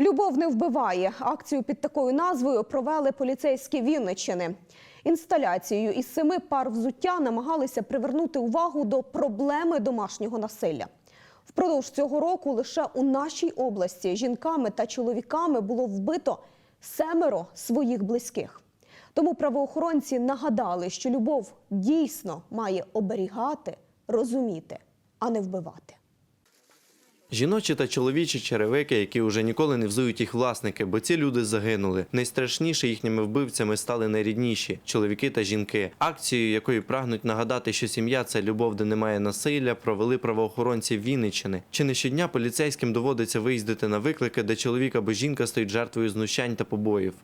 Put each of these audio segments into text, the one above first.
Любов не вбиває. Акцію під такою назвою провели поліцейські Вінниччини. Інсталяцією із семи пар взуття намагалися привернути увагу до проблеми домашнього насилля. Впродовж цього року лише у нашій області жінками та чоловіками було вбито семеро своїх близьких. Тому правоохоронці нагадали, що любов дійсно має оберігати, розуміти, а не вбивати. Жіночі та чоловічі черевики, які вже ніколи не взують їх власники, бо ці люди загинули. Найстрашніше їхніми вбивцями стали найрідніші чоловіки та жінки. Акцію, якої прагнуть нагадати, що сім'я це любов, де немає насилля, провели правоохоронці Вінниччини. Чи не щодня поліцейським доводиться виїздити на виклики, де чоловік або жінка стають жертвою знущань та побоїв.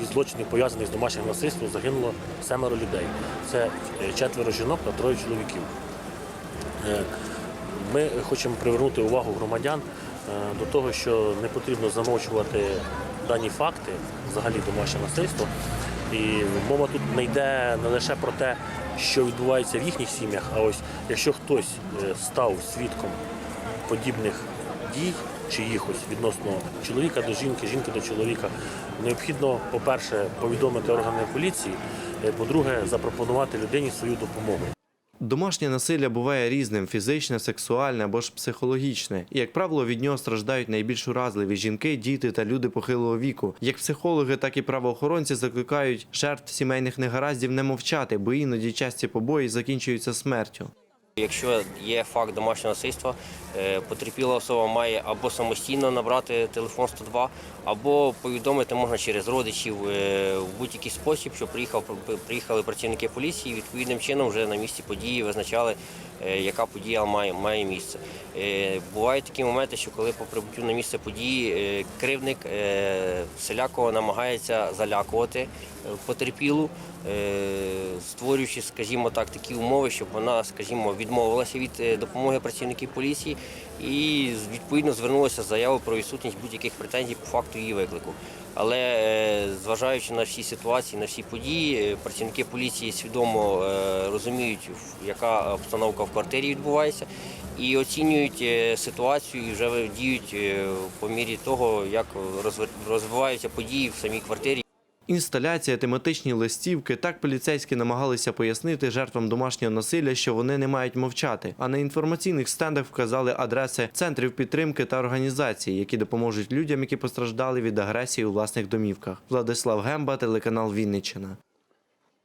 Від злочинів, пов'язаних з домашнім насильством, загинуло семеро людей. Це е, четверо жінок та троє чоловіків. Ми хочемо привернути увагу громадян е, до того, що не потрібно замовчувати дані факти, взагалі домашнє насильство. І мова тут не йде не лише про те, що відбувається в їхніх сім'ях, а ось якщо хтось е, став свідком подібних дій чиїхось відносно чоловіка до жінки, жінки до чоловіка, необхідно, по-перше, повідомити органи поліції, е, по-друге, запропонувати людині свою допомогу. Домашнє насилля буває різним: фізичне, сексуальне або ж психологічне. І, як правило, від нього страждають найбільш уразливі жінки, діти та люди похилого віку. Як психологи, так і правоохоронці закликають жертв сімейних негараздів не мовчати, бо іноді часті побої закінчуються смертю. Якщо є факт домашнього насильства, е, потерпіла особа має або самостійно набрати телефон 102, або повідомити можна через родичів е, в будь-який спосіб, що приїхав приїхали працівники поліції. і Відповідним чином вже на місці події визначали, яка подія має, має місце. Е, Бувають такі моменти, що коли по прибуттю на місце події е, кривник е, селякого намагається залякувати е, потерпілу, е, створюючи, скажімо так, такі умови, щоб вона, скажімо, відмовилася від е, допомоги працівників поліції і відповідно звернулася з заявою про відсутність будь-яких претензій по факту її виклику. Але е, зважаючи на всі ситуації, на всі події, е, працівники поліції свідомо е, розуміють, яка обстановка в квартирі відбувається, і оцінюють е, ситуацію і вже діють е, по мірі того, як розвиваються події в самій квартирі. Інсталяція, тематичні листівки. Так поліцейські намагалися пояснити жертвам домашнього насилля, що вони не мають мовчати. А на інформаційних стендах вказали адреси центрів підтримки та організацій, які допоможуть людям, які постраждали від агресії у власних домівках. Владислав Гемба, телеканал Вінниччина.